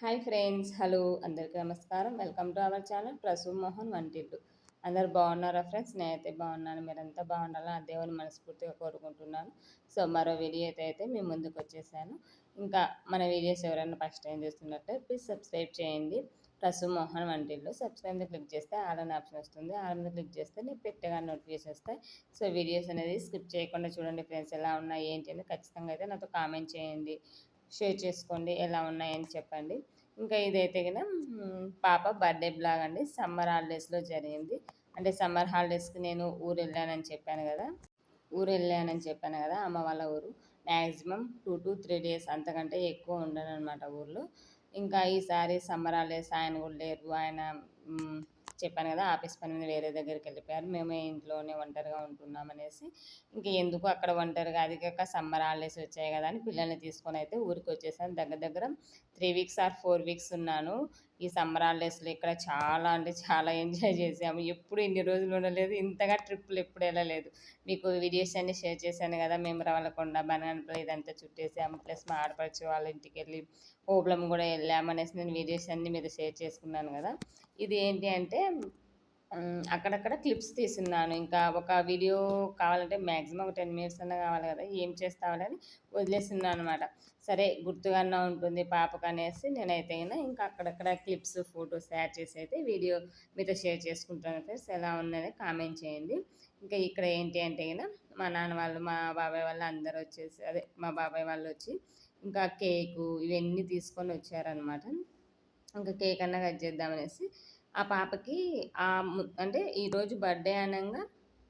Hi friends hello. అందరికీ నమస్కారం. Welcome to our channel Prasu Mohan వంటిల్లు. అందరు బాగున్నారా ఫ్రెండ్స్? నేనైతే బాగున్నాను. మీరంతా బాగుండాలని ఆ దేవుని మనస్ఫూర్తిగా కోరుకుంటున్నాను. సో మరో వీడియో అయితే అయితే మేము ముందుకు వచ్చేసాను. ఇంకా మన వీడియోస్ ఎవరైనా ఫస్ట్ టైం చూస్తున్నట్టే ప్లీజ్ సబ్స్క్రైబ్ చేయండి. ప్రసూ మోహన్ వంటిల్లు. సబ్స్క్రైబ్ మీద క్లిక్ చేస్తే ఆల్ ఆప్షన్ వస్తుంది. ఆల్ మీద క్లిక్ చేస్తే నీకు పెట్టగా నోటిఫికేషన్ వస్తాయి. సో వీడియోస్ అనేది స్కిప్ చేయకుండా చూడండి ఫ్రెండ్స్ ఎలా ఉన్నాయి ఏంటి అని ఖచ్చితంగా అయితే నాతో కామెంట్ చేయండి. షేర్ చేసుకోండి ఎలా ఉన్నాయని చెప్పండి. ఇంకా ఇదైతే కదా పాప బర్త్డే బ్లాగ్ అండి. సమ్మర్ హాలిడేస్లో జరిగింది. అంటే సమ్మర్ హాలిడేస్కి నేను ఊరు వెళ్ళానని చెప్పాను కదా. ఊరు వెళ్ళానని చెప్పాను కదా అమ్మ వాళ్ళ ఊరు. Maximum two to three days అంతకంటే ఎక్కువ ఉండను అనమాట ఊర్లో. ఇంకా ఈసారి సమ్మర్ హాలిడేస్ ఆయన కూడా లేరు. ఆయన చెప్పాను కదా ఆఫీస్ పని మీద వేరే దగ్గరికి వెళ్ళిపోయారు. మేమే ఇంట్లోనే ఒంటరిగా ఉంటున్నాం అనేసి ఇంకా ఎందుకు అక్కడ ఒంటరిగా? అది కాక సమ్మర్ హాలిడేస్ వచ్చాయి కదా అని పిల్లల్ని తీసుకొని అయితే ఊరికి వచ్చేసాను దగ్గర దగ్గర three weeks or four weeks ఉన్నాను. ఈ సమ్మర్ హాలిడేస్లో ఇక్కడ చాలా అంటే చాలా ఎంజాయ్ చేసాము. ఎప్పుడు ఇన్ని రోజులు ఉండలేదు. ఇంతగా ట్రిప్పులు ఎప్పుడు వెళ్ళలేదు. మీకు వీడియోస్ అన్ని షేర్ చేశాను కదా మేము రవలకొండ బనానపల్లి ఇదంతా చుట్టేసాము. ప్లస్ మా ఆడపడిచి వాళ్ళ ఇంటికి వెళ్ళి ఓబ్లం కూడా వెళ్ళామనేసి నేను వీడియోస్ అన్నీ మీద షేర్ చేసుకున్నాను కదా. ఇది ఏంటి అంటే అక్కడక్కడ క్లిప్స్ తీసున్నాను. ఇంకా ఒక వీడియో కావాలంటే మ్యాక్సిమం ఒక టెన్ మినిట్స్ అన్నా కావాలి కదా ఏం చేస్తామని వదిలేస్తున్నాను అనమాట సరే గుర్తుగానే ఉంటుంది పాపకు అనేసి నేనైతే ఇంకా అక్కడక్కడ క్లిప్స్ ఫొటోస్ యాడ్ చేసి అయితే వీడియో మీతో షేర్ చేసుకుంటాను ఫ్రెండ్స్. ఎలా ఉందని కామెంట్ చేయండి. ఇంకా ఇక్కడ ఏంటి అంటే మా నాన్న వాళ్ళు మా బాబాయ్ వాళ్ళు అందరూ వచ్చేసి అదే మా బాబాయ్ వాళ్ళు వచ్చి ఇంకా కేకు ఇవన్నీ తీసుకొని వచ్చారనమాట ఇంకా కేక్ అన్నా కట్ చేద్దామనేసి ఆ పాపకి ఆ అంటే ఈరోజు బర్త్డే అనగా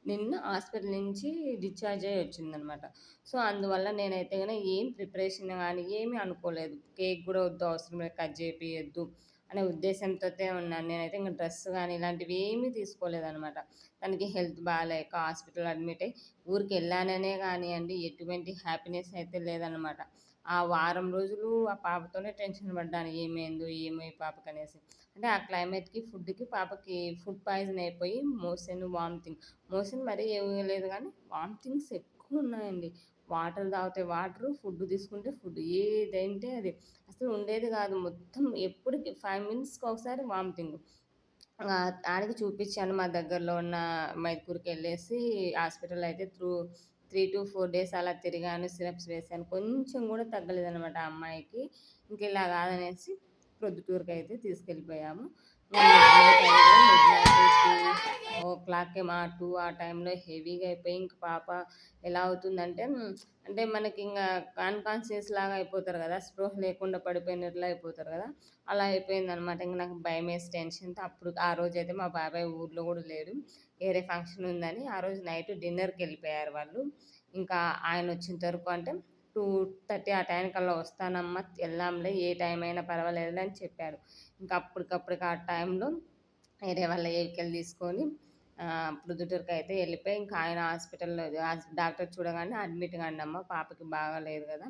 నిన్న హాస్పిటల్ నుంచి డిశ్చార్జ్ అయ్యి వచ్చిందనమాట. సో అందువల్ల నేనైతే కానీ ఏం ప్రిపరేషన్ కానీ ఏమీ అనుకోలేదు. కేక్ కూడా వద్దు అవసరం లేదు కట్ చేపియద్దు అనే ఉద్దేశంతో ఉన్నాను. నేనైతే ఇంకా డ్రెస్ కానీ ఇలాంటివి ఏమీ తీసుకోలేదనమాట. తనకి హెల్త్ బాగాలేక హాస్పిటల్ అడ్మిట్ అయ్యి ఊరికి వెళ్ళాననే కానివ్వండి ఎటువంటి హ్యాపీనెస్ అయితే లేదనమాట. ఆ వారం రోజులు ఆ పాపతోనే టెన్షన్ పడ్డాను. ఏమైందో ఏమో ఈ పాపకి అనేసి అంటే ఆ క్లైమేట్కి ఫుడ్కి పాపకి ఫుడ్ పాయిజన్ అయిపోయి మోషన్ వామిటింగ్. మోషన్ మరీ ఏమీ లేదు కానీ వామిటింగ్స్ ఎక్కువ ఉన్నాయండి. వాటర్ తాగితే వాటర్ ఫుడ్ తీసుకుంటే ఫుడ్ ఏదంటే అది. అసలు ఉండేది కాదు. మొత్తం ఎప్పటికి ఫైవ్ మినిట్స్కి ఒకసారి వామిటింగ్. ఆడికి చూపించాను మా దగ్గరలో ఉన్న మైదూర్కి వెళ్ళేసి హాస్పిటల్ అయితే through three to four days అలా తిరిగాను సిరప్స్ వేసాను. కొంచెం కూడా తగ్గలేదనమాట ఆ అమ్మాయికి. ఇంక ఇలా కాదనేసి ప్రొద్దుటూరుకి అయితే తీసుకెళ్ళిపోయాము ఓ క్లాక్కి ఆ టూ ఆ టైంలో హెవీగా అయిపోయి ఇంక పాప ఎలా అవుతుందంటే అంటే మనకి ఇంకా అన్కాన్షియస్ లాగా అయిపోతారు కదా స్పృహ లేకుండా పడిపోయినట్లు అయిపోతారు కదా అలా అయిపోయింది అనమాట ఇంకా నాకు భయం వేసి టెన్షన్తో అప్పుడు ఆ రోజు అయితే మా బాబాయ్ ఊర్లో కూడా లేడు. వేరే ఫంక్షన్ ఉందని ఆ రోజు నైట్ డిన్నర్కి వెళ్ళిపోయారు వాళ్ళు. ఇంకా ఆయన వచ్చిన వరకు అంటే టూ థర్టీ ఆ టైంకల్లా వస్తానమ్మా వెళ్దాంలే ఏ టైం అయినా పర్వాలేదు అని చెప్పారు. ఇంకా అప్పటికప్పటికి ఆ టైంలో వేరే వాళ్ళ వెహికల్ తీసుకొని ప్రొద్దుటూరుకి అయితే వెళ్ళిపోయి ఇంకా ఆయన హాస్పిటల్లో డాక్టర్ చూడగానే అడ్మిట్ కండి అమ్మ పాపకి బాగాలేదు కదా.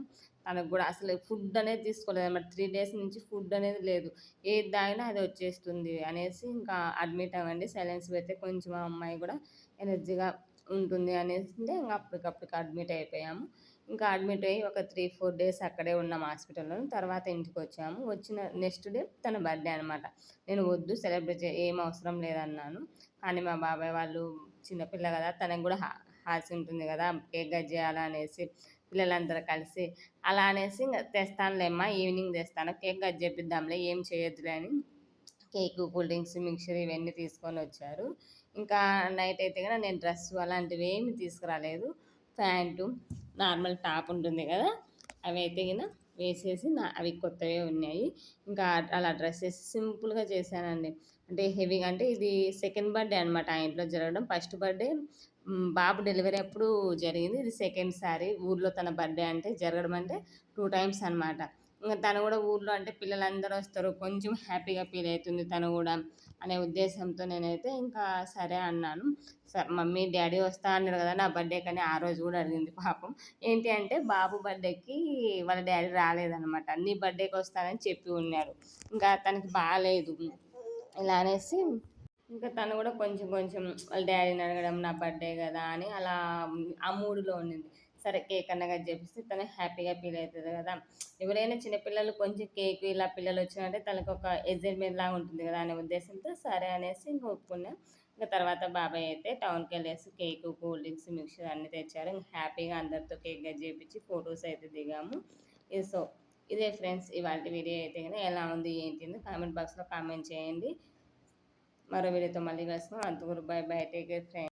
తనకు కూడా అసలు ఫుడ్ అనేది తీసుకోలేదు. అన్నమాట త్రీ డేస్ నుంచి ఫుడ్ అనేది లేదు. ఏది తాగినా అది వచ్చేస్తుంది అనేసి ఇంకా అడ్మిట్ అవ్వండి సైలెన్స్ పెడితే కొంచెం అమ్మాయి కూడా ఎనర్జీగా ఉంటుంది అనేసి ఇంకా అప్పటికప్పటికి అడ్మిట్ అయిపోయాము. ఇంకా అడ్మిట్ అయ్యి ఒక త్రీ ఫోర్ డేస్ అక్కడే ఉన్నాం హాస్పిటల్లో తర్వాత ఇంటికి వచ్చాము వచ్చిన నెక్స్ట్ డే తన బర్త్డే అనమాట నేను వద్దు సెలబ్రేట్ ఏం అవసరం లేదన్నాను. కానీ మా బాబాయ్ వాళ్ళు చిన్నపిల్ల కదా తనకు కూడా హాసి ఉంటుంది కదా కేక్ కట్ చేయాలనేసి పిల్లలందరూ కలిసి అలా అనేసి ఇంకా తెస్తానులేమ్మా ఈవినింగ్ తెస్తాను. కేక్ కట్ చేపిద్దాంలే ఏం చేయొద్దులే అని కేక్ కూల్ డ్రింక్స్ మిక్చర్ ఇవన్నీ తీసుకొని వచ్చారు. ఇంకా నైట్ అయితే కదా నేను డ్రెస్ అలాంటివి ఏమి తీసుకురాలేదు. ప్యాంటు నార్మల్ టాప్ ఉంటుంది కదా అవి అయితే కదా వేసేసి నా అవి కొత్తవే ఉన్నాయి. ఇంకా అలా డ్రెస్సెస్ సింపుల్గా చేశానండి. అంటే హెవీగా అంటే ఇది సెకండ్ బర్త్డే అనమాట ఆ ఇంట్లో జరగడం. ఫస్ట్ బర్త్డే బాబు డెలివరీ అప్పుడు జరిగింది. ఇది సెకండ్ సారి. ఊర్లో తన బర్త్డే అంటే జరగడం అంటే టూ టైమ్స్ అనమాట ఇంకా తను కూడా ఊర్లో అంటే పిల్లలందరూ వస్తారు. కొంచెం హ్యాపీగా ఫీల్ అవుతుంది తను కూడా అనే ఉద్దేశంతో నేనైతే ఇంకా సరే అన్నాను. సరే మమ్మీ డాడీ వస్తా అన్నారు కదా నా బర్త్డే కానీ ఆ రోజు కూడా అడిగింది పాపం. ఏంటి అంటే బాబు బర్త్డేకి వాళ్ళ డాడీ రాలేదనమాట నీ బర్త్డేకి వస్తానని చెప్పి ఉన్నారు ఇంకా తనకి బాగాలేదు ఇలా అనేసి ఇంకా తను కూడా కొంచెం కొంచెం వాళ్ళ డాడీని అడగడం నా బర్త్డే కదా అని అలా ఆ మూడులో ఉండింది. సరే కేక్ అన్న కట్ చేపిస్తే తను హ్యాపీగా ఫీల్ అవుతుంది కదా. ఎవరైనా చిన్నపిల్లలు కొంచెం కేక్ ఇలా పిల్లలు వచ్చినంటే తనకు ఒక ఎగ్జైట్మెంట్ లాగా ఉంటుంది కదా అనే ఉద్దేశంతో సరే అనేసి ఇంక ఒప్పుకున్నా. ఇంకా తర్వాత బాబాయ్ అయితే టౌన్కి వెళ్ళేసి కేక్ కూల్ డ్రింక్స్ మిక్చర్ అన్నీ తెచ్చారు. ఇంకా హ్యాపీగా అందరితో కేక్ కట్ చేయించి ఫొటోస్ అయితే దిగాము. ఇది సో ఇదే ఫ్రెండ్స్ ఇవాళ వీడియో అయితే కానీ ఎలా ఉంది ఏంటి కామెంట్ బాక్స్లో కామెంట్ చేయండి. మరో వీడియోతో మళ్ళీ కలుసుకున్నాం అంతవరకు బై బై టేక్ ఫ్రెండ్స్.